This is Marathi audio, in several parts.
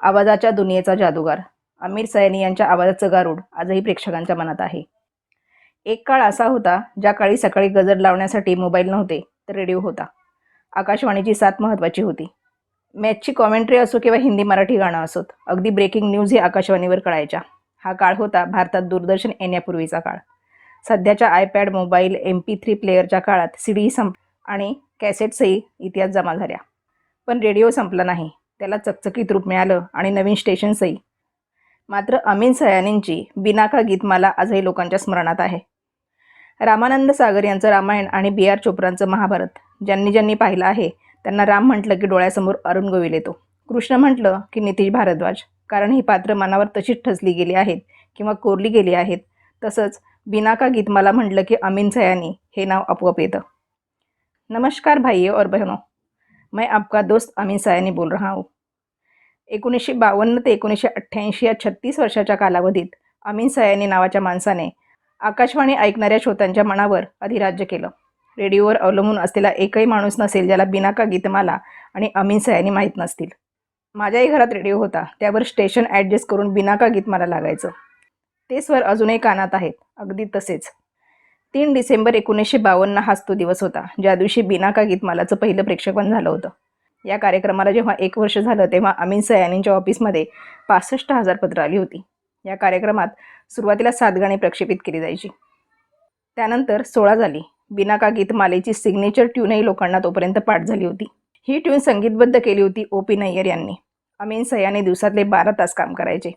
आवाजाच्या दुनियेचा जादूगार. आमिर सयानी यांच्या आवाजाचं गारूड आजही प्रेक्षकांच्या मनात आहे. एक काळ असा होता ज्या काळी सकाळी गजर लावण्यासाठी मोबाईल नव्हते तर रेडिओ होता. आकाशवाणीची साथ महत्त्वाची होती. मॅचची कॉमेंट्री असो किंवा हिंदी मराठी गाणं असोत अगदी ब्रेकिंग न्यूज ही आकाशवाणीवर कळायच्या. हा काळ होता भारतात दूरदर्शन येण्यापूर्वीचा काळ. सध्याच्या iPad mobile M P three प्लेअरच्या काळात सी डी संप आणि कॅसेट्सही इतिहास जमा झाल्या. पण रेडिओ संपला नाही. त्याला चकचकीत रूप मिळालं आणि नवीन स्टेशन्सही. मात्र अमीन सयानींची बिनाका गीतमाला आजही लोकांच्या स्मरणात आहे. रामानंद सागर यांचं रामायण आणि बी आर चोप्रांचं महाभारत ज्यांनी ज्यांनी पाहिलं आहे त्यांना राम म्हटलं की डोळ्यासमोर अरुण गोविल येतो. कृष्ण म्हटलं की नितीश भारद्वाज कारण ही पात्र मनावर तशीच ठसली गेली आहेत किंवा कोरली गेली आहेत तसंच बिनाका गीतमाला म्हटलं की अमीन सयानी हे नाव आपोआप येतं. नमस्कार भाई और बहनों. मैं आपका दोस्त अमीन सयानी बोल रहा हूँ। एकोणीसशे बावन्न ते एकोणीसशे अठ्ठ्याऐंशी या छत्तीस वर्षाच्या कालावधीत अमीन सयानी नावाच्या माणसाने आकाशवाणी ऐकणाऱ्या श्रोत्यांच्या मनावर अधिराज्य केलं. रेडिओवर अवलंबून असलेला एकही माणूस नसेल ज्याला बिनाका गीतमाला आणि अमीन सयानी माहीत नसतील. माझ्याही घरात रेडिओ होता त्यावर स्टेशन ॲडजस्ट करून बिनाका गीतमाला लागायचं. ते स्वर अजूनही कानात आहेत अगदी तसेच. तीन डिसेंबर एकोणीसशे बावन्न हाच तो दिवस होता ज्या दिवशी बिनाका गीतमालाचं पहिलं प्रेक्षेपण झालं होतं. या कार्यक्रमाला जेव्हा एक वर्ष झालं तेव्हा अमीन सयानींच्या ऑफिसमध्ये पासष्ट हजार पत्र आली होती. या कार्यक्रमात सुरुवातीला सात गाणी प्रक्षेपित केली जायची. त्यानंतर सोळा झाली. बिनाका गीतमालेची सिग्नेचर ट्यूनही लोकांना तोपर्यंत पाठ झाली होती. ही ट्यून संगीतबद्ध केली होती ओ पी नय्यर यांनी. अमीन सयानी दिवसातले बारा तास काम करायचे.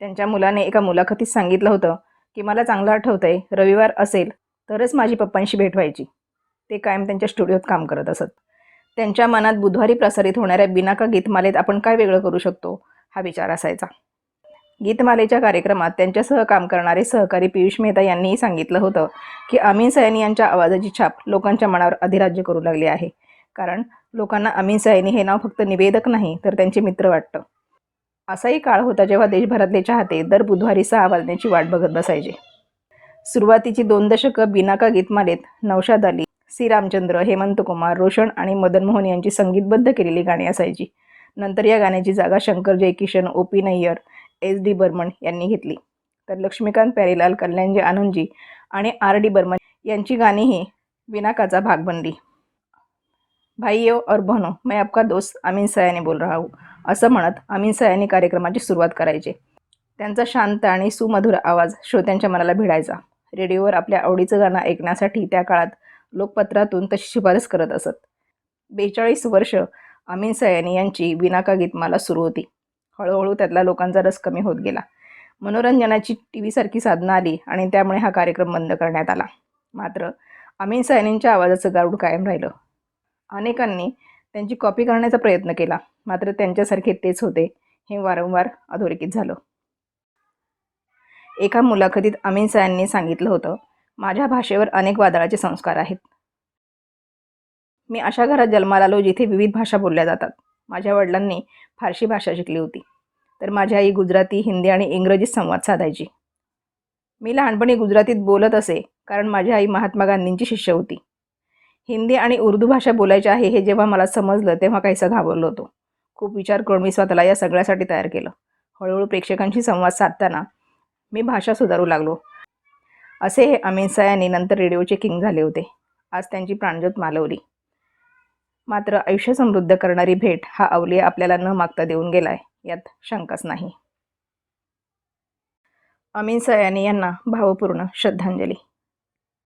त्यांच्या मुलाने एका मुलाखतीत सांगितलं होतं की मला चांगलं आठवतंय रविवार असेल तरच माझी पप्पांशी भेट व्हायची. ते कायम त्यांच्या स्टुडिओत काम करत असत. त्यांच्या मनात बुधवारी प्रसारित होणाऱ्या बिनाका गीतमालेत आपण काय वेगळं करू शकतो? हा विचार असायचा. गीतमालेच्या कार्यक्रमात त्यांच्यासह काम करणारे सहकारी पियुष मेहता यांनीही सांगितलं होतं की अमीन सयानी यांच्या आवाजाची छाप लोकांच्या मनावर अधिराज्य करू लागली आहे. कारण लोकांना अमीन सयानी हे नाव फक्त निवेदक नाही तर त्यांचे मित्र वाटतं. असाही काळ होता जेव्हा देशभरातले चाहते दर बुधवारी सहा वाजण्याची वाट बघत बसायचे. सुरुवातीची दोन दशकं बिनाका गीतमालेत नौशाद अली सी. रामचंद्र हेमंत कुमार रोशन आणि मदन मोहन यांची संगीतबद्ध केलेली गाणी असायची. नंतर या गाण्याची जागा Shankar Jaikishan O. P. Nayyar S. D. Burman यांनी घेतली. तर लक्ष्मीकांत प्यारीलाल कल्याणजी आनंदजी आणि आर. डी. बर्मन यांची गाणीही बिनाकाचा भाग बनली. भाईयो और बहनो मैं आपका दोस्त अमीन सयानी बोल रहा हूँ असं म्हणत अमीन सयानी कार्यक्रमाची सुरुवात करायचे. त्यांचा शांत आणि सुमधुर आवाज श्रोत्यांच्या मनाला भिडायचा. रेडिओवर आपल्या आवडीचं गाणं ऐकण्यासाठी त्या काळात लोकपत्रातून तशी शिफारस करत असत. बेचाळीस वर्ष अमीन सयानी यांची विनाका गीतमाला सुरू होती. हळूहळू त्यातला लोकांचा रस कमी होत गेला. मनोरंजनाची टी व्हीसारखी साधनं आली आणि त्यामुळे हा कार्यक्रम बंद करण्यात आला. मात्र अमीन सयानींच्या आवाजाचं गारूड कायम राहिलं. अनेकांनी त्यांची कॉपी करण्याचा प्रयत्न केला मात्र त्यांच्यासारखे तेच होते हे वारंवार अधोरेखित झालं. एका मुलाखतीत अमीन सयांनी सांगितलं होतं माझ्या भाषेवर अनेक वादळाचे संस्कार आहेत. मी अशा घरात जन्माला आलो जिथे विविध भाषा बोलल्या जातात. माझ्या वडिलांनी फारशी भाषा शिकली होती. तर माझी आई गुजराती हिंदी आणि इंग्रजीत संवाद साधायची. मी लहानपणी गुजरातीत बोलत असे कारण माझी आई महात्मा गांधींची शिष्य होती. हिंदी आणि उर्दू भाषा बोलायची आहे हे जेव्हा मला समजलं तेव्हा काहीसं घाबरलो होतो. खूप विचार करून मी स्वतःला या सगळ्यासाठी तयार केलं. हळूहळू प्रेक्षकांशी संवाद साधताना मी भाषा सुधारू लागलो. असे हे अमीन सयानी नंतर रेडिओचे किंग झाले होते. आज त्यांची प्राणज्योत मालवली. मात्र आयुष्य समृद्ध करणारी भेट हा अवलिया आपल्याला न मागता देऊन गेलाय यात शंकाच नाही. अमीन सयानी यांना भावपूर्ण श्रद्धांजली.